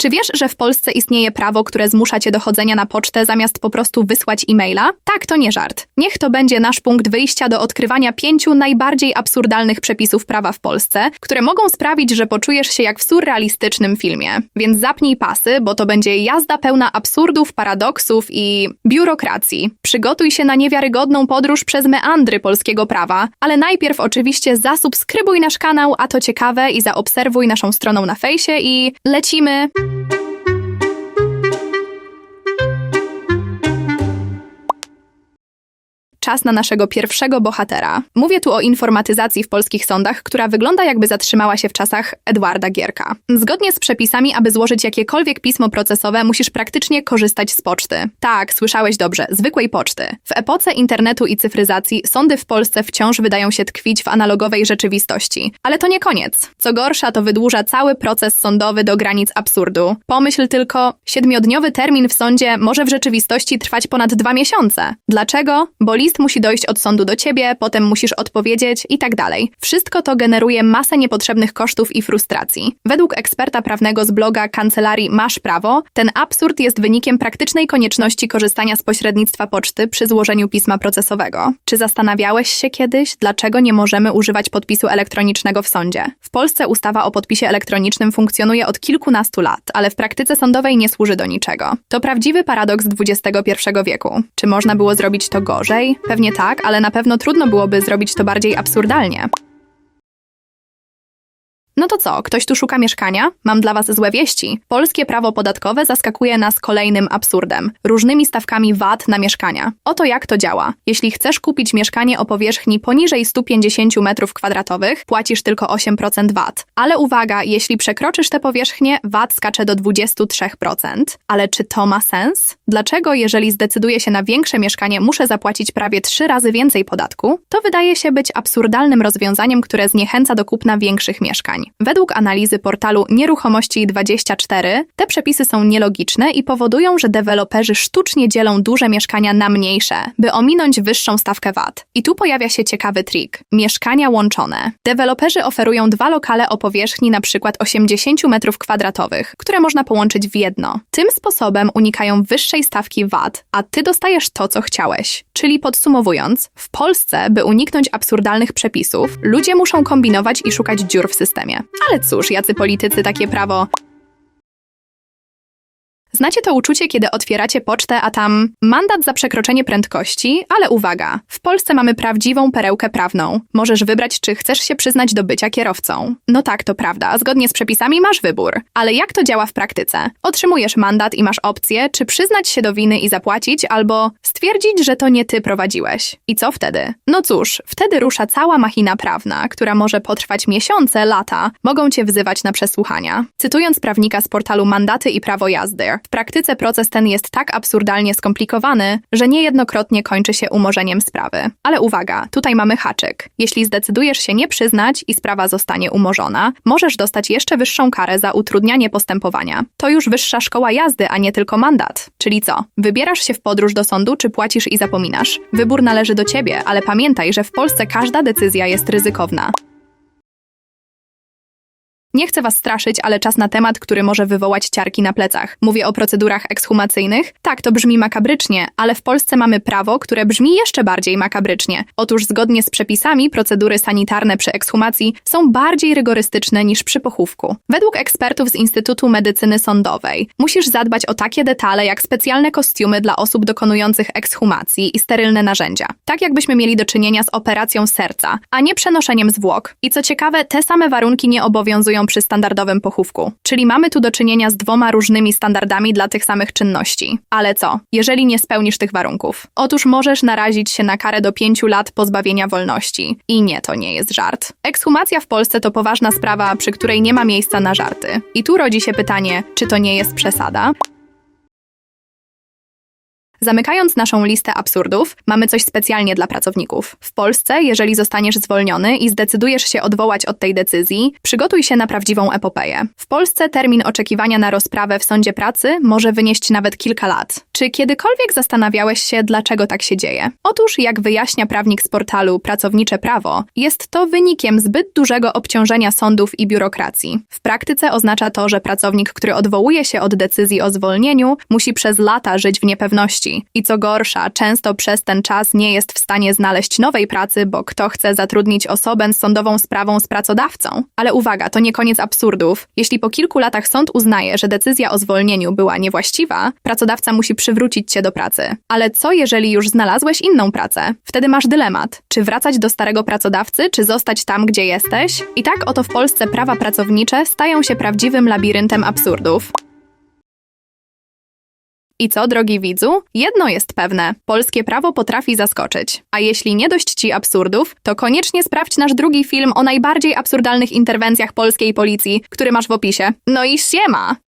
Czy wiesz, że w Polsce istnieje prawo, które zmusza cię do chodzenia na pocztę zamiast po prostu wysłać e-maila? Tak, to nie żart. Niech to będzie nasz punkt wyjścia do odkrywania pięciu najbardziej absurdalnych przepisów prawa w Polsce, które mogą sprawić, że poczujesz się jak w surrealistycznym filmie. Więc zapnij pasy, bo to będzie jazda pełna absurdów, paradoksów i biurokracji. Przygotuj się na niewiarygodną podróż przez meandry polskiego prawa, ale najpierw oczywiście zasubskrybuj nasz kanał, a to ciekawe i zaobserwuj naszą stroną na fejsie i lecimy. Thank you. Czas na naszego pierwszego bohatera. Mówię tu o informatyzacji w polskich sądach, która wygląda jakby zatrzymała się w czasach Edwarda Gierka. Zgodnie z przepisami, aby złożyć jakiekolwiek pismo procesowe, musisz praktycznie korzystać z poczty. Tak, słyszałeś dobrze, zwykłej poczty. W epoce internetu i cyfryzacji sądy w Polsce wciąż wydają się tkwić w analogowej rzeczywistości. Ale to nie koniec. Co gorsza, to wydłuża cały proces sądowy do granic absurdu. Pomyśl tylko, siedmiodniowy termin w sądzie może w rzeczywistości trwać ponad dwa miesiące. Dlaczego? Bo list musi dojść od sądu do ciebie, potem musisz odpowiedzieć i tak dalej. Wszystko to generuje masę niepotrzebnych kosztów i frustracji. Według eksperta prawnego z bloga kancelarii Masz Prawo, ten absurd jest wynikiem praktycznej konieczności korzystania z pośrednictwa poczty przy złożeniu pisma procesowego. Czy zastanawiałeś się kiedyś, dlaczego nie możemy używać podpisu elektronicznego w sądzie? W Polsce ustawa o podpisie elektronicznym funkcjonuje od kilkunastu lat, ale w praktyce sądowej nie służy do niczego. To prawdziwy paradoks XXI wieku. Czy można było zrobić to gorzej? Pewnie tak, ale na pewno trudno byłoby zrobić to bardziej absurdalnie. No to co, ktoś tu szuka mieszkania? Mam dla Was złe wieści. Polskie prawo podatkowe zaskakuje nas kolejnym absurdem różnymi stawkami VAT na mieszkania. Oto jak to działa. Jeśli chcesz kupić mieszkanie o powierzchni poniżej 150 m2, płacisz tylko 8% VAT. Ale uwaga, jeśli przekroczysz tę powierzchnię, VAT skacze do 23%. Ale czy to ma sens? Dlaczego, jeżeli zdecyduję się na większe mieszkanie, muszę zapłacić prawie 3 razy więcej podatku? To wydaje się być absurdalnym rozwiązaniem, które zniechęca do kupna większych mieszkań. Według analizy portalu Nieruchomości24 te przepisy są nielogiczne i powodują, że deweloperzy sztucznie dzielą duże mieszkania na mniejsze, by ominąć wyższą stawkę VAT. I tu pojawia się ciekawy trik. Mieszkania łączone. Deweloperzy oferują dwa lokale o powierzchni np. 80 m2, które można połączyć w jedno. Tym sposobem unikają wyższej stawki VAT, a ty dostajesz to, co chciałeś. Czyli podsumowując, w Polsce, by uniknąć absurdalnych przepisów, ludzie muszą kombinować i szukać dziur w systemie. Ale cóż, jacy politycy takie prawo Znacie to uczucie, kiedy otwieracie pocztę, a tam mandat za przekroczenie prędkości, ale uwaga, w Polsce mamy prawdziwą perełkę prawną. Możesz wybrać, czy chcesz się przyznać do bycia kierowcą. No tak, to prawda, zgodnie z przepisami masz wybór. Ale jak to działa w praktyce? Otrzymujesz mandat i masz opcję, czy przyznać się do winy i zapłacić, albo stwierdzić, że to nie ty prowadziłeś. I co wtedy? No cóż, wtedy rusza cała machina prawna, która może potrwać miesiące, lata, mogą cię wzywać na przesłuchania. Cytując prawnika z portalu Mandaty i Prawo Jazdy, w praktyce proces ten jest tak absurdalnie skomplikowany, że niejednokrotnie kończy się umorzeniem sprawy. Ale uwaga, tutaj mamy haczyk. Jeśli zdecydujesz się nie przyznać i sprawa zostanie umorzona, możesz dostać jeszcze wyższą karę za utrudnianie postępowania. To już wyższa szkoła jazdy, a nie tylko mandat. Czyli co? Wybierasz się w podróż do sądu, czy płacisz i zapominasz? Wybór należy do ciebie, ale pamiętaj, że w Polsce każda decyzja jest ryzykowna. Nie chcę was straszyć, ale czas na temat, który może wywołać ciarki na plecach. Mówię o procedurach ekshumacyjnych. Tak, to brzmi makabrycznie, ale w Polsce mamy prawo, które brzmi jeszcze bardziej makabrycznie. Otóż zgodnie z przepisami procedury sanitarne przy ekshumacji są bardziej rygorystyczne niż przy pochówku. Według ekspertów z Instytutu Medycyny Sądowej musisz zadbać o takie detale jak specjalne kostiumy dla osób dokonujących ekshumacji i sterylne narzędzia. Tak jakbyśmy mieli do czynienia z operacją serca, a nie przenoszeniem zwłok. I co ciekawe, te same warunki nie obowiązują przy standardowym pochówku. Czyli mamy tu do czynienia z dwoma różnymi standardami dla tych samych czynności. Ale co, jeżeli nie spełnisz tych warunków? Otóż możesz narazić się na karę do pięciu lat pozbawienia wolności. I nie, to nie jest żart. Ekshumacja w Polsce to poważna sprawa, przy której nie ma miejsca na żarty. I tu rodzi się pytanie, czy to nie jest przesada? Zamykając naszą listę absurdów, mamy coś specjalnie dla pracowników. W Polsce, jeżeli zostaniesz zwolniony i zdecydujesz się odwołać od tej decyzji, przygotuj się na prawdziwą epopeję. W Polsce termin oczekiwania na rozprawę w sądzie pracy może wynieść nawet kilka lat. Czy kiedykolwiek zastanawiałeś się, dlaczego tak się dzieje? Otóż, jak wyjaśnia prawnik z portalu Pracownicze Prawo, jest to wynikiem zbyt dużego obciążenia sądów i biurokracji. W praktyce oznacza to, że pracownik, który odwołuje się od decyzji o zwolnieniu, musi przez lata żyć w niepewności. I co gorsza, często przez ten czas nie jest w stanie znaleźć nowej pracy, bo kto chce zatrudnić osobę z sądową sprawą z pracodawcą. Ale uwaga, to nie koniec absurdów. Jeśli po kilku latach sąd uznaje, że decyzja o zwolnieniu była niewłaściwa, pracodawca musi przywrócić cię do pracy. Ale co jeżeli już znalazłeś inną pracę? Wtedy masz dylemat. Czy wracać do starego pracodawcy, czy zostać tam, gdzie jesteś? I tak oto w Polsce prawa pracownicze stają się prawdziwym labiryntem absurdów. I co, drogi widzu? Jedno jest pewne: polskie prawo potrafi zaskoczyć. A jeśli nie dość ci absurdów, to koniecznie sprawdź nasz drugi film o najbardziej absurdalnych interwencjach polskiej policji, który masz w opisie. No i siema!